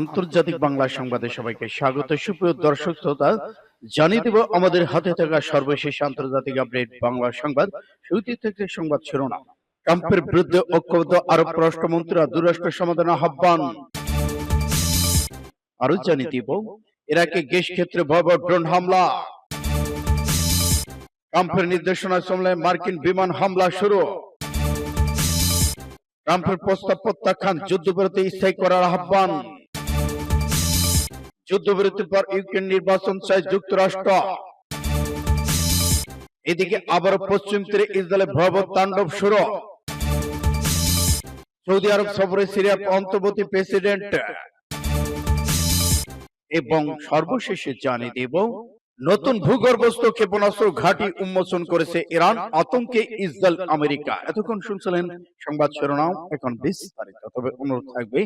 আন্তর্জাতিক বাংলা সংবাদে সবাইকে স্বাগত। সুপ্রিয় দর্শক শ্রোতা, জানিয়ে দেব আমাদের হাতে থাকা সর্বশেষ আন্তর্জাতিক আপডেট বাংলা সংবাদ। শুরুতে থেকে সংবাদ শিরোনাম। ট্রাম্পের বিরুদ্ধে ঐক্যবদ্ধ আরব পররাষ্ট্রমন্ত্রীরা দুরাষ্ট্র সমাধান আহ্বান। আরও জানিয়ে দিব, ইরাকে গ্যাস ক্ষেত্রে ভয়াবহ ড্রোন হামলা। ট্রাম্পের নির্দেশনা সমলে মার্কিন বিমান হামলা শুরু। ট্রাম্পের প্রস্তাব প্রত্যাখ্যান, যুদ্ধবিরতি স্থায়ী করার আহ্বান। যুদ্ধবিরতির পর ইউক্রেন নির্বাচন চায় যুক্তরাষ্ট্র। এদিকে আবার পশ্চিম তীরে ইসরায়েলের ভয়াবহ তাণ্ডব শুরু। সৌদি আরব সফরে সিরিয়ার অন্তর্বর্তী প্রেসিডেন্ট। এবং সর্বশেষে জানিয়ে দেব, নতুন ভূগর্ভস্থ ক্ষেপণাস্ত্র ঘাঁটি উন্মোচন করেছে ইরান, আতঙ্কে ইসরায়েল, আমেরিকা। এতক্ষণ শুনছিলেন সংবাদ শিরোনাম, এখন বিস্তারিত। তবে অনুরোধ থাকবে,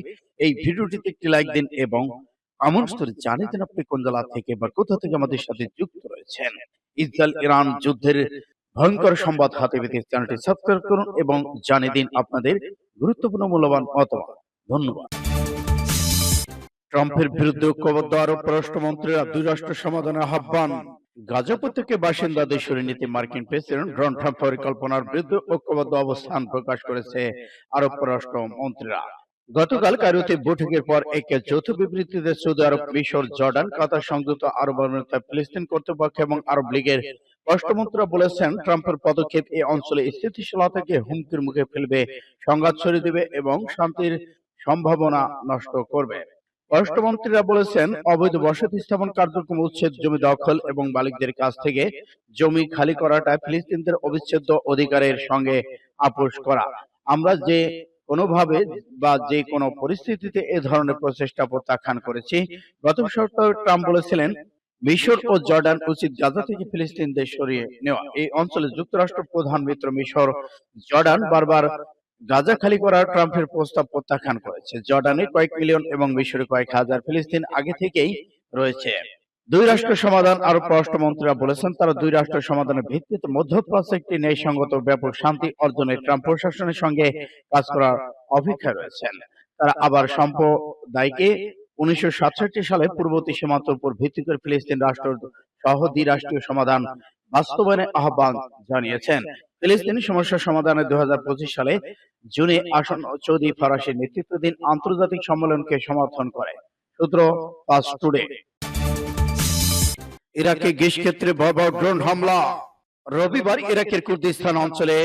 এই ভিডিওটিতে একটি লাইক দিন এবং আমন স্তরে দিন আপনি কোন জেলা থেকে বা কোথা থেকে আমাদের সাথে যুক্ত রয়েছেন? ইসরায়েল ইরান যুদ্ধের ভয়ঙ্কর সংবাদ হাতে পেতে চ্যানেলটি সাবস্ক্রাইব করুন এবং জানিয়ে দিন আপনাদের গুরুত্বপূর্ণ মূল্যবান মতামত। ধন্যবাদ। ট্রাম্পের বিরুদ্ধে ঐক্যবদ্ধ আরব পররাষ্ট্রমন্ত্রীরা দুই রাষ্ট্র সমাধানের আহ্বান। গাজা উপত্যকে বাসিন্দাদের সরিয়ে নিতে মার্কিন প্রেসিডেন্ট ডোনাল্ড ট্রাম্প পরিকল্পনার বিরুদ্ধে ঐক্যবদ্ধ অবস্থান প্রকাশ করেছে আরব পররাষ্ট্র মন্ত্রীরা। গতকাল কায়রোতে বৈঠকের পর এক যৌথ বিবৃতিতে সৌদি আরব মিশর জর্ডান কাতার সংযুক্ত আরব আমিরাত ফিলিস্তিন কর্তৃপক্ষ এবং আরব লীগের পররাষ্ট্রমন্ত্রীরা বলেছেন ট্রাম্পের পদক্ষেপ এই অঞ্চলে স্থিতিশীলতাকে হুমকির মুখে ফেলবে সংঘাত ছড়িয়ে দেবে এবং শান্তির সম্ভাবনা নষ্ট করবে। পররাষ্ট্রমন্ত্রীরা বলেছেন অবৈধ বসতি স্থাপন কার্যক্রম উচ্ছেদ জমি দখল এবং মালিকদের কাছ থেকে জমি খালি করাটা ফিলিস্তিনদের অবিচ্ছেদ্য অধিকারের সঙ্গে আপোষ করা আমরা যে কোনোভাবে বা যে কোনো পরিস্থিতিতে এ ধরনের প্রচেষ্টা প্রত্যাখ্যান করেছি। গত সপ্তাহে ট্রাম্প বলেছিলেন, মিশর ও জর্ডান উচিত গাজা থেকে ফিলিস্তিনদের সরিয়ে নেওয়া। এই অঞ্চলে যুক্তরাষ্ট্র প্রধান মিত্র মিশর জর্ডান বারবার গাজা খালি করার ট্রাম্পের প্রস্তাব প্রত্যাখ্যান করেছে। জর্ডানে কয়েক মিলিয়ন এবং মিশরে কয়েক হাজার ফিলিস্তিন আগে থেকেই রয়েছে। দুই রাষ্ট্র সমাধান আরব পররাষ্ট্রমন্ত্রীরা বলেছেন, তারা দুই রাষ্ট্র সমাধানের ভিত্তিতে মধ্যপ্রাচ্যে একটি ন্যায়সঙ্গত ব্যাপক শান্তি অর্জনে ট্রাম্প প্রশাসনের সঙ্গে কাজ করার অপেক্ষায় রয়েছেন। তারা আবার সম্প্রদায়কে উনিশশো সালে সীমান্তের উপর ভিত্তি করে ফিলিস্তিন রাষ্ট্র সহ দ্বিরাষ্ট্রীয় সমাধান বাস্তবায়নের আহ্বান জানিয়েছেন। ফিলিস্তিনি সমস্যা সমাধানে দু হাজার পঁচিশ সালে জুনে আসন্ন সৌদি ফরাসি নেতৃত্বাধীন আন্তর্জাতিক সম্মেলনকে সমর্থন করে। সূত্র পাঁচ টুডে। ইরাকে গ্যাস ক্ষেত্রে ভয়াবহ ড্রোন হামলা। রবিবার ইরাকের কুর্দিস্তান অঞ্চলে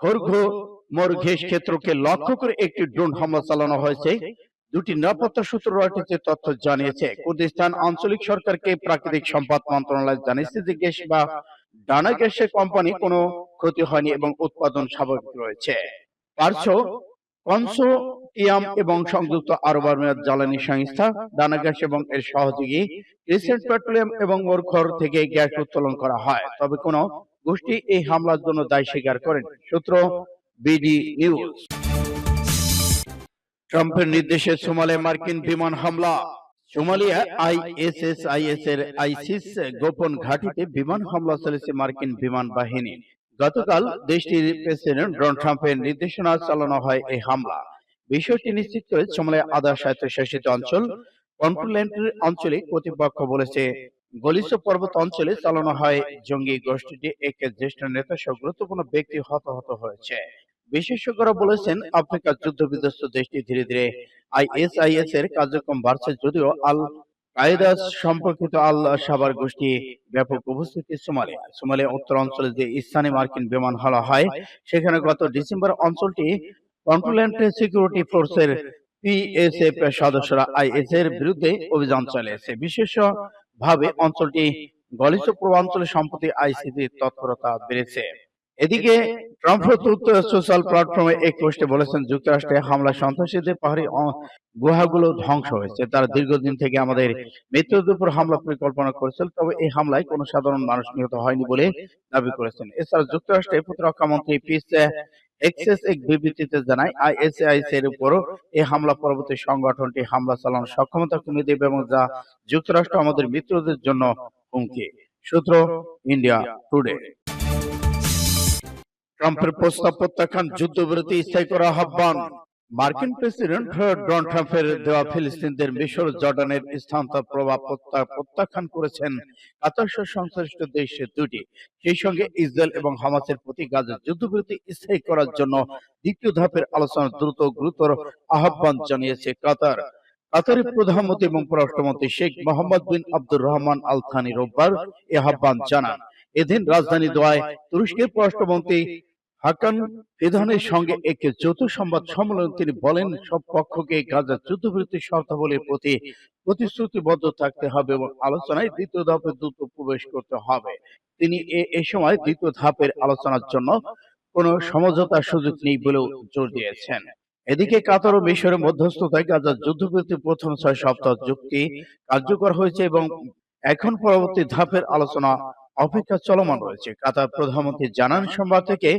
খরগো মোর গ্যাস ক্ষেত্রকে লক্ষ্য করে একটি ড্রোন হামলা চালানো হয়েছে। দুটি নিরাপত্তা সূত্র তথ্য জানিয়েছে। কুর্দিস্তান আঞ্চলিক সরকারকে প্রাকৃতিক সম্পদ মন্ত্রণালয় জানিয়েছে যে গ্যাস বা ডানা গ্যাসের কোম্পানি কোনো ক্ষতি হয়নি এবং উৎপাদন স্বাভাবিক রয়েছে। পার্শ্ব কনসোটিয়াম এবং সংযুক্ত আরব আমিরাত জ্বালানি সংস্থা ডানা গ্যাস এবং এর সহযোগী রিসেন্ট পেট্রোলিয়াম এবং মোরখর থেকে গ্যাস উত্তোলন করা হয়। তবে কোন গোষ্ঠী এই হামলার জন্য দায় স্বীকার করেন, সূত্র বিডি নিউজ। ট্রাম্পের নির্দেশে সোমালিয়া মার্কিন বিমান হামলা। সোমালিয়া আইএসএসআইএস এর আইসিস গোপন ঘাঁটিতে বিমান হামলা চলেছে মার্কিন বিমান বাহিনী। গতকাল দেশটির প্রেসিডেন্ট ডোনাল্ড ট্রাম্পের নির্দেশনা চালানো হয় এই হামলা। বিষয়টি নিশ্চিত করে সোমালিয়া আধা স্বায়ত্তশাসিত অঞ্চল কন্ট্রোল্যান্ডের আঞ্চলিক কর্তৃপক্ষ বলেছে গলিসো পর্বত অঞ্চলে চালানো হয় জঙ্গি গোষ্ঠীটি এক জ্যেষ্ঠ নেতা সহ গুরুত্বপূর্ণ ব্যক্তি হতাহত হয়েছে। বিশেষজ্ঞরা বলেছেন আফ্রিকার যুদ্ধ বিধ্বস্ত দেশটি ধীরে ধীরে আইএসআইএস এর কার্যক্রম বাড়ছে যদিও আল কায়দা সম্পর্কিত আল সাবার গোষ্ঠী ব্যাপক উপস্থিতি সোমালিয়া। সোমালিয়া। উত্তর অঞ্চলে যে স্থানে মার্কিন বিমান হামলা হয় সেখানে গত ডিসেম্বর অঞ্চলটি কন্ট্রোল্যান্ড সিকিউরিটি ফোর্সের পিএসএফ সদস্যরা আইএস এর বিরুদ্ধে অভিযান চালিয়েছে। বিশেষ ভাবে অঞ্চলটি গলিত পূর্বাঞ্চলে সম্প্রতি আইসিসি তৎপরতা বেড়েছে। এদিকে ট্রাম্প সোশ্যাল প্ল্যাটফর্মে এক পোস্টে বলেছেন যুক্তরাষ্ট্রে হামলা সন্ত্রাসীদের পাহাড়ি গুহাগুলো ধ্বংস হয়েছে। তারা দীর্ঘদিন থেকে আমাদের মৃত্যুর উপর হামলা পরিকল্পনা করেছিল তবে এই হামলায় কোনো সাধারণ মানুষ নিহত হয়নি বলে দাবি করেছেন। এছাড়া যুক্তরাষ্ট্রের প্রতিরক্ষা মন্ত্রী পিস এক্সেস এক বিবৃতিতে জানায় আইএসআইএস এর উপরও এই হামলা পরবর্তী সংগঠনটি হামলা চালানোর সক্ষমতা কমিয়ে দেবে এবং যা যুক্তরাষ্ট্র আমাদের মিত্রদের জন্য হুমকি। সূত্র ইন্ডিয়া টুডে। ট্রাম্পের প্রস্তাব প্রত্যাখ্যান যুদ্ধবিরতি স্থায়ী করা আহ্বান। মার্কিন প্রেসিডেন্ট ডোনাল্ড ট্রাম্পের দেওয়া ফিলিস্তিনদের মিশর জর্ডানের স্থানান্তর প্রভাব প্রত্যাখ্যান করেছেন। কাতার সংশ্লিষ্ট দেশ দুটি। সেই সঙ্গে ইসরায়েল এবং হামাসের প্রতি গাজার যুদ্ধবিরতি স্থায়ী করার জন্য দ্বিতীয় ধাপের আলোচনা দ্রুত গুরুতর আহ্বান জানিয়েছে কাতার। কাতারের প্রধানমন্ত্রী এবং পররাষ্ট্রমন্ত্রী Sheikh Mohammed bin Abdur Rahman Al Thani রোববার এ আহ্বান জানান। এদিন রাজধানী দোয়ায় তুরস্কের পররাষ্ট্রমন্ত্রী হাকান ফিদানের সঙ্গে একটি যৌথ সংবাদ সম্মেলন তিনি বলেন সব পক্ষকে গাজার যুদ্ধবিরতি শর্তাবলীর প্রতি প্রতিশ্রুতিবদ্ধ থাকতে হবে এবং আলোচনায় দ্বিতীয় ধাপে দ্রুত প্রবেশ করতে হবে। তিনি এ- সময় দ্বিতীয় ধাপের আলোচনার জন্য কোনো সমঝোতার সুযোগ নেই বলেও জোর দিয়েছেন। এদিকে কাতার ও মিশরের মধ্যস্থতায় গাজার যুদ্ধবিরতির প্রথম ছয় সপ্তাহ চুক্তি কার্যকর হয়েছে এবং এখন পরবর্তী ধাপের আলোচনা অপেক্ষা চলমান রয়েছে। কাতার প্রধানমন্ত্রী জানান, সোমবার থেকে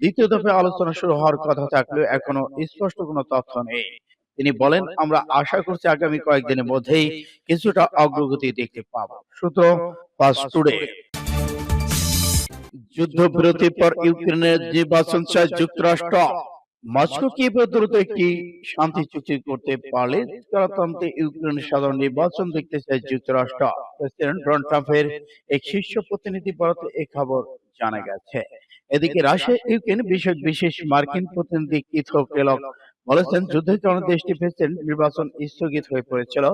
দ্বিতীয় দফে আলোচনা শুরু হওয়ার কথা থাকলেও এখনও স্পষ্ট কোনো তথ্য নেই। তিনি বলেন, আমরা আশা করছি আগামী কয়েকদিনের মধ্যেই কিছুটা অগ্রগতি দেখতে পাবো। সূত্র ফাস্ট টুডে। যুদ্ধবিরতির পর ইউক্রেনের নির্বাচন চায় যুক্তরাষ্ট্র। মস্কো দ্রুত একটি শান্তি চুক্তি করতে পারলে গণতন্ত্রে ইউক্রেনের সাধারণ নির্বাচন দেখতে চায় যুক্তরাষ্ট্র। প্রেসিডেন্ট ডোনাল্ড ট্রাম্পের এক শীর্ষ প্রতিনিধি বরাতে এই খবর জানা গেছে। এদিকে রাশিয়া ইউক্রেন বিষয়ক বিশেষ মার্কিন প্রতিনিধি কিথো কেলক বলেছেন যুদ্ধের কারণে দেশটি প্রেসিডেন্ট নির্বাচন স্থগিত হয়ে পড়েছিল।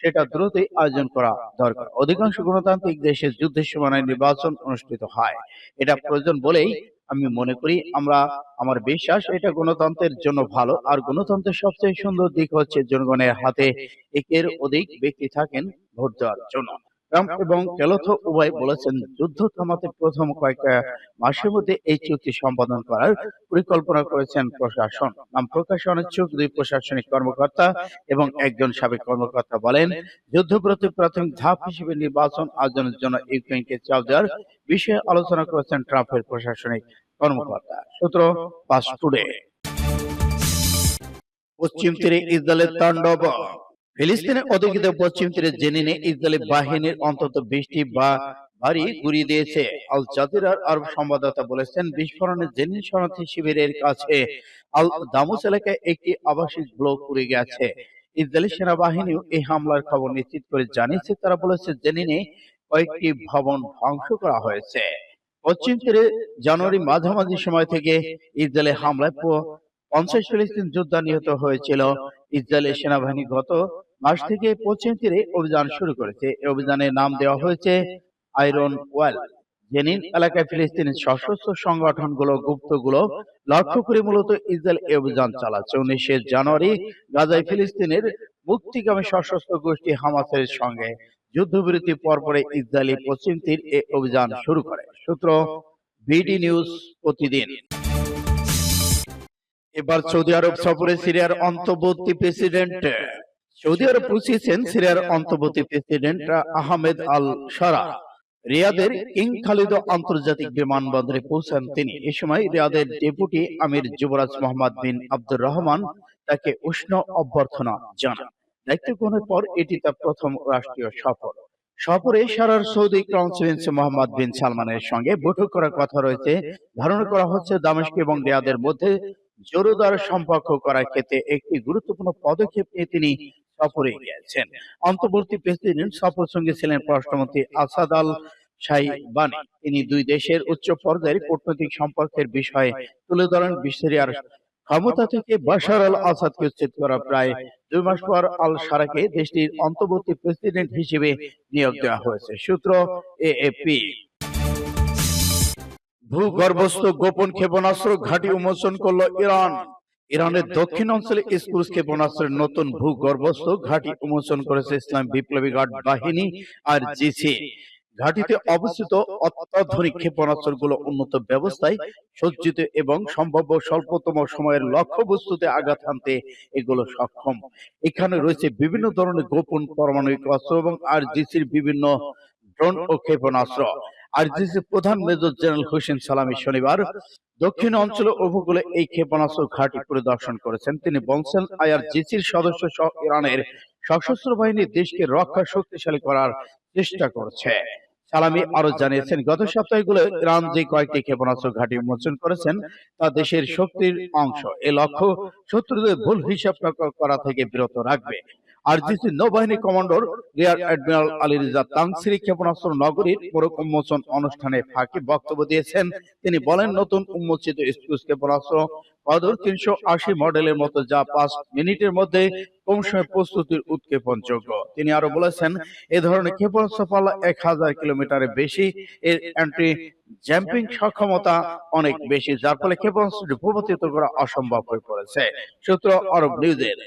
সেটা দ্রুতই আয়োজন করা দরকার। অধিকাংশ গণতান্ত্রিক দেশে যুদ্ধের সীমানায় নির্বাচন অনুষ্ঠিত হয়। এটা প্রয়োজন বলেই আমি মনে করি আমরা, আমার বিশ্বাস এটা গণতন্ত্রের জন্য ভালো। আর গণতন্ত্রের সবচেয়ে সুন্দর দিক হচ্ছে জনগণের হাতে একের অধিক ব্যক্তি থাকেন ভোট দেওয়ার জন্য। ট্রাম্প এবং কেলথ উভয় বলেছেন, যুদ্ধ থামাতে প্রথম কয়েকটা মাসের মধ্যে এই চুক্তি সম্পাদন করার পরিকল্পনা করেছেন প্রশাসন। নাম প্রকাশে অনিচ্ছুক দুই প্রশাসনিক কর্মকর্তা এবং একজন সাবেক কর্মকর্তা বলেন, যুদ্ধবিরতি প্রাথমিক ধাপ হিসেবে নির্বাচন আয়োজনের জন্য ইউক্রেনকে চাপ দেওয়ার বিষয়ে আলোচনা করেছেন ট্রাম্পের প্রশাসনিক কর্মকর্তা। সূত্র পাস টুডে। পশ্চিম তীরে ইসরায়েলের তাণ্ডব। ফিলিস্তিনের অধিকৃত পশ্চিম তীরে জেনিনে ইসরায়েলি বাহিনীর অন্তত বিশটি বা বাড়ি গুড়িয়ে দিয়েছে। আল জাজিরার আরব সংবাদদাতা বলেছেন বিস্ফোরণে জেনিন শরণার্থী শিবিরের কাছে আল দামুস এলাকায় একটি আবাসিক ব্লক উড়ে গেছে। ইসরায়েলি সেনাবাহিনীও এই হামলার খবর নিশ্চিত করে জানিয়েছে। তারা বলেছে জেনিনে কয়েকটি ভবন ধ্বংস করা হয়েছে। পশ্চিম তীরে জানুয়ারি মাঝামাঝি সময় থেকে ইসরায়েলের হামলায় পঞ্চাশ ফিলিস্তিন যোদ্ধা নিহত হয়েছিল ইসরায়েলের সেনাবাহিনী গত মাস থেকে পশ্চিম তীরে অভিযান শুরু করেছে। এই অভিযানের নাম দেওয়া হয়েছে আয়রন ওয়েল। জেনিন এলাকায় ফিলিস্তিনি সশস্ত্র সংগঠনগুলো, গুপ্তগুলো লক্ষ্য করে মূলত ইসরায়েল এই অভিযান চালাচ্ছে। উনিশে জানুয়ারি গাজায় ফিলিস্তিনের মুক্তিগামী সশস্ত্র গোষ্ঠী হামাসের সঙ্গে যুদ্ধবিরতি পরপরে ইসরায়েলি পশ্চিম তীর এ অভিযান শুরু করে। সূত্র বিডি নিউজ প্রতিদিন। এবার সৌদি আরব সফরে সিরিয়ার অন্তর্বর্তী প্রেসিডেন্ট সৌদি আরব পৌঁছেছেন সিরিয়ার অন্তর্বর্তী প্রেসিডেন্ট আহমেদ আল সারা। রিয়াদের কিং খালিদ আন্তর্জাতিক বিমানবন্দরে পৌঁছান তিনি। এ সময় রিয়াদের ডেপুটি আমির যুবরাজ মোহাম্মদ বিন আব্দুর রহমান তাকে উষ্ণ অভ্যর্থনা জানান। দায়িত্ব গ্রহণের পর এটি তার প্রথম রাষ্ট্রীয় সফর। সফরে। সারার Saudi crown prince Mohammed bin সালমানের সঙ্গে বৈঠক করার কথা রয়েছে। ধারণা করা হচ্ছে দামেস্ক এবং রিয়াদের মধ্যে জোরদার সম্পর্ক করার ক্ষেত্রে একটি গুরুত্বপূর্ণ পদক্ষেপ নিয়ে তিনি সফরে গিয়েছেন। অন্তর্বর্তী প্রেসিডেন্ট সফর সঙ্গে ছিলেন পররাষ্ট্রমন্ত্রী আসাদ আল সাইবানি। তিনি দুই দেশের উচ্চ পর্যায়ের কূটনৈতিক সম্পর্কের বিষয়ে তুলে ধরেন। বিশরিয়ার ক্ষমতা থেকে বাশার আল আসাদকে উচ্ছেদ করা প্রায় দুই মাস পর আল সারাকে দেশটির অন্তর্বর্তী প্রেসিডেন্ট হিসেবে নিয়োগ দেওয়া হয়েছে। সূত্র এএপি। ভূগর্ভস্থ গোপন ক্ষেপণাস্ত্র ঘাঁটি উন্মোচন করল ইরান। ইরানের দক্ষিণ অঞ্চলে স্ক্রুজ ক্ষেপণাস্ত্রের নতুন ভূগর্ভস্থ ঘাঁটি উন্মোচন করেছে ইসলাম বিপ্লবী গার্ড বাহিনী আর জিসি ঘাঁটিতে অবস্থিত অত্যাধুনিক ক্ষেপণাস্ত্রগুলো উন্নত ব্যবস্থায় সজ্জিত এবং সম্ভাব্য স্বল্পতম সময়ের লক্ষ্যবস্তুতে আঘাত হানতে এগুলো সক্ষম। এখানে রয়েছে বিভিন্ন ধরনের গোপন পারমাণবিক অস্ত্র এবং আরজিসির বিভিন্ন ড্রোন ও ক্ষেপণাস্ত্র। আরজিসি প্রধান মেজর জেনারেল হোসেন সালামী শনিবার দক্ষিণ অঞ্চল উপকূলে এই ক্ষেপণাস্ত্র পরিদর্শন করেছেন। তিনি বলছেন আইআরজিসির সদস্য সহ ইরানের সশস্ত্র বাহিনী দেশকে রক্ষা শক্তিশালী করার চেষ্টা করছে। সালামি আরও জানিয়েছেন, গত সপ্তাহগুলো ইরান যে কয়েকটি ক্ষেপণাস্ত্র ঘাঁটি উন্মোচন করেছেন, তা দেশের শক্তির অংশ। এ লক্ষ্য শত্রুদের ভুল হিসাব করা থেকে বিরত রাখবে। আরজিসি নৌবাহিনী commander rear admiral Ali Reza Tangsiri ক্ষেপণাস্ত্র নগরীর মোড়ক উন্মোচন অনুষ্ঠানে ফাঁকি বক্তব্য দিয়েছেন। তিনি বলেন নতুন উন্মোচিত স্কুস ক্ষেপণাস্ত্র কদর তিনশো আশি মডেলের মতো যা পাঁচ মিনিটের মধ্যে কম সময় প্রস্তুতির উৎক্ষেপণযোগ্য। তিনি আরও বলেছেন এ ধরনের ক্ষেপণাস্ত্র পাল্লা এক হাজার কিলোমিটারের বেশি। এর অ্যান্টি জাম্পিং সক্ষমতা অনেক বেশি যার ফলে ক্ষেপণাস্ত্রটি ভূপাতিত করা অসম্ভব হয়ে পড়েছে। সূত্র আরব নিউজের।